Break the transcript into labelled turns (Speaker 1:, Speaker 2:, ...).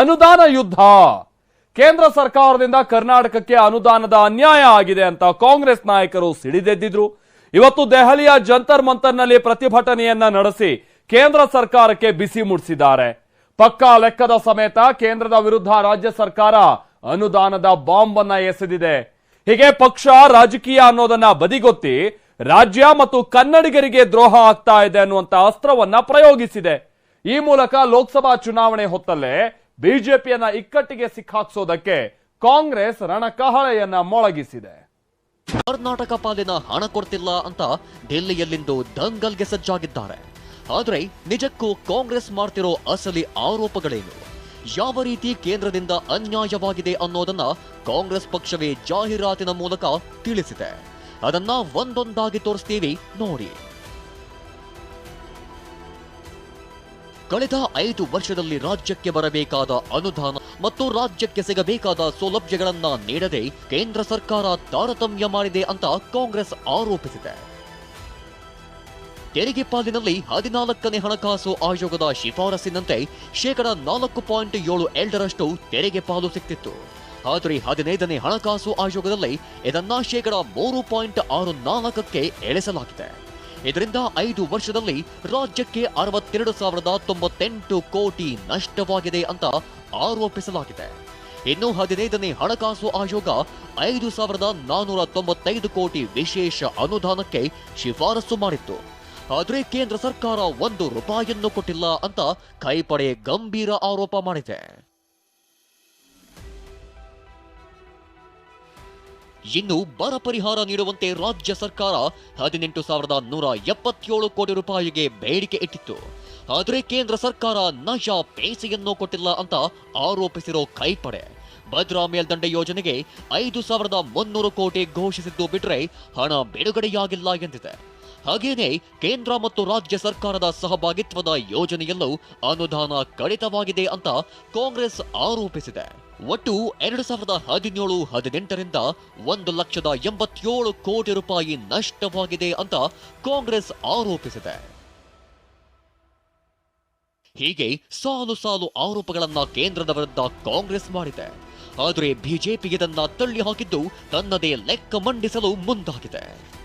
Speaker 1: ಅನುದಾನ ಯುದ್ಧ. ಕೇಂದ್ರ ಸರ್ಕಾರದಿಂದ ಕರ್ನಾಟಕಕ್ಕೆ ಅನುದಾನದ ಅನ್ಯಾಯ ಆಗಿದೆ ಅಂತ ಕಾಂಗ್ರೆಸ್ ನಾಯಕರು ಸಿಡಿದೆದ್ದಿದ್ರು. ಇವತ್ತು ದೆಹಲಿಯ ಜಂತರ್ ಮಂತರ್ನಲ್ಲಿ ಪ್ರತಿಭಟನೆಯನ್ನ ನಡೆಸಿ ಕೇಂದ್ರ ಸರ್ಕಾರಕ್ಕೆ ಬಿಸಿ ಮುಡಿಸಿದ್ದಾರೆ. ಪಕ್ಕಾ ಲೆಕ್ಕದ ಸಮೇತ ಕೇಂದ್ರದ ವಿರುದ್ಧ ರಾಜ್ಯ ಸರ್ಕಾರ ಅನುದಾನದ ಬಾಂಬ್ ಅನ್ನ ಎಸೆದಿದೆ. ಹೀಗೆ ಪಕ್ಷ ರಾಜಕೀಯ ಅನ್ನೋದನ್ನ ಬದಿಗೊತ್ತಿ ರಾಜ್ಯ ಮತ್ತು ಕನ್ನಡಿಗರಿಗೆ ದ್ರೋಹ ಆಗ್ತಾ ಇದೆ ಅನ್ನುವಂತ ಅಸ್ತ್ರವನ್ನ ಪ್ರಯೋಗಿಸಿದೆ. ಈ ಮೂಲಕ ಲೋಕಸಭಾ ಚುನಾವಣೆ ಹೊತ್ತಲ್ಲೇ ಬಿಜೆಪಿಯನ್ನ ಇಕ್ಕಟ್ಟಿಗೆ ಸಿಕ್ಕಾಕ್ಸೋದಕ್ಕೆ ಕಾಂಗ್ರೆಸ್ ರಣಕಹಳೆಯನ್ನ ಮೊಳಗಿಸಿದೆ.
Speaker 2: ಕರ್ನಾಟಕ ಪಾಲಿನ ಹಣ ಕೊಡ್ತಿಲ್ಲ ಅಂತ ಡೆಲ್ಲಿಯಲ್ಲಿಂದು ದಂಗಲ್ಗೆ ಸಜ್ಜಾಗಿದ್ದಾರೆ. ಆದರೆ ನಿಜಕ್ಕೂ ಕಾಂಗ್ರೆಸ್ ಮಾಡ್ತಿರೋ ಅಸಲಿ ಆರೋಪಗಳೇನು? ಯಾವ ರೀತಿ ಕೇಂದ್ರದಿಂದ ಅನ್ಯಾಯವಾಗಿದೆ ಅನ್ನೋದನ್ನ ಕಾಂಗ್ರೆಸ್ ಪಕ್ಷವೇ ಜಾಹೀರಾತಿನ ಮೂಲಕ ತಿಳಿಸಿದೆ. ಅದನ್ನ ಒಂದೊಂದಾಗಿ ತೋರಿಸ್ತೀವಿ ನೋಡಿ. ಕಳೆದ ಐದು ವರ್ಷದಲ್ಲಿ ರಾಜ್ಯಕ್ಕೆ ಬರಬೇಕಾದ ಅನುದಾನ ಮತ್ತು ರಾಜ್ಯಕ್ಕೆ ಸಿಗಬೇಕಾದ ಸೌಲಭ್ಯಗಳನ್ನ ನೀಡದೆ ಕೇಂದ್ರ ಸರ್ಕಾರ ತಾರತಮ್ಯ ಮಾಡಿದೆ ಅಂತ ಕಾಂಗ್ರೆಸ್ ಆರೋಪಿಸಿದೆ. ತೆರಿಗೆ ಪಾಲಿನಲ್ಲಿ ಹದಿನಾಲ್ಕನೇ ಹಣಕಾಸು ಆಯೋಗದ ಶಿಫಾರಸಿನಂತೆ ಶೇಕಡ ನಾಲ್ಕು ಪಾಯಿಂಟ್ ಏಳು ಎರಡರಷ್ಟು ತೆರಿಗೆ ಪಾಲು ಸಿಕ್ತಿತ್ತು. ಆದರೆ ಹದಿನೈದನೇ ಹಣಕಾಸು ಆಯೋಗದಲ್ಲಿ ಇದನ್ನ ಶೇಕಡ ಮೂರು ಪಾಯಿಂಟ್ ಆರು ನಾಲ್ಕಕ್ಕೆ ಇಳಿಸಲಾಗಿದೆ. ಇದರಿಂದ ಐದು ವರ್ಷದಲ್ಲಿ ರಾಜ್ಯಕ್ಕೆ ಅರವತ್ತೆರಡು ಸಾವಿರದ ತೊಂಬತ್ತೆಂಟು ಕೋಟಿ ನಷ್ಟವಾಗಿದೆ ಅಂತ ಆರೋಪಿಸಲಾಗಿದೆ. ಇನ್ನು ಹದಿನೈದನೇ ಹಣಕಾಸು ಆಯೋಗ ಐದು ಸಾವಿರದ ನಾನೂರ ತೊಂಬತ್ತೈದು ಕೋಟಿ ವಿಶೇಷ ಅನುದಾನಕ್ಕೆ ಶಿಫಾರಸು ಮಾಡಿತ್ತು. ಆದರೆ ಕೇಂದ್ರ ಸರ್ಕಾರ ಒಂದು ರೂಪಾಯಿಯನ್ನು ಕೊಟ್ಟಿಲ್ಲ ಅಂತ ಕೈಪಡೆ ಗಂಭೀರ ಆರೋಪ ಮಾಡಿದೆ. ಇನ್ನು ಬರ ಪರಿಹಾರ ನೀಡುವಂತೆ ರಾಜ್ಯ ಸರ್ಕಾರ ಹದಿನೆಂಟು ಸಾವಿರದ ನೂರ ಎಪ್ಪತ್ತೇಳು ಕೋಟಿ ರೂಪಾಯಿಗೆ ಬೇಡಿಕೆ ಇಟ್ಟಿತ್ತು. ಆದರೆ ಕೇಂದ್ರ ಸರ್ಕಾರ ನಶಾ ಪೇಸೆಯನ್ನು ಕೊಟ್ಟಿಲ್ಲ ಅಂತ ಆರೋಪಿಸಿರೋ ಕೈಪಡೆ. ಭದ್ರಾ ಮೇಲ್ದಂಡೆ ಯೋಜನೆಗೆ ಐದು ಸಾವಿರದ ಮುನ್ನೂರು ಕೋಟಿ ಘೋಷಿಸಿದ್ದು ಬಿಟ್ರೆ ಹಣ ಬಿಡುಗಡೆಯಾಗಿಲ್ಲ ಎಂದಿದೆ. ಹಾಗೆಯೇ ಕೇಂದ್ರ ಮತ್ತು ರಾಜ್ಯ ಸರ್ಕಾರದ ಸಹಭಾಗಿತ್ವದ ಯೋಜನೆಯಲ್ಲೂ ಅನುದಾನ ಕಡಿತವಾಗಿದೆ ಅಂತ ಕಾಂಗ್ರೆಸ್ ಆರೋಪಿಸಿದೆ. ಒಟ್ಟು ಎರಡು ಸಾವಿರದ ಹದಿನೇಳು ಹದಿನೆಂಟರಿಂದ ಒಂದು ಲಕ್ಷದ ಎಂಬತ್ತೇಳು ಕೋಟಿ ರೂಪಾಯಿ ನಷ್ಟವಾಗಿದೆ ಅಂತ ಕಾಂಗ್ರೆಸ್ ಆರೋಪಿಸಿದೆ. ಹೀಗೆ ಸಾಲು ಸಾಲು ಆರೋಪಗಳನ್ನ ಕೇಂದ್ರದ ವಿರುದ್ಧ ಕಾಂಗ್ರೆಸ್ ಮಾಡಿದೆ. ಆದರೆ ಬಿಜೆಪಿ ಇದನ್ನ ತಳ್ಳಿ ಹಾಕಿದ್ದು ತನ್ನದೇ ಲೆಕ್ಕ ಮಂಡಿಸಲು ಮುಂದಾಗಿದೆ.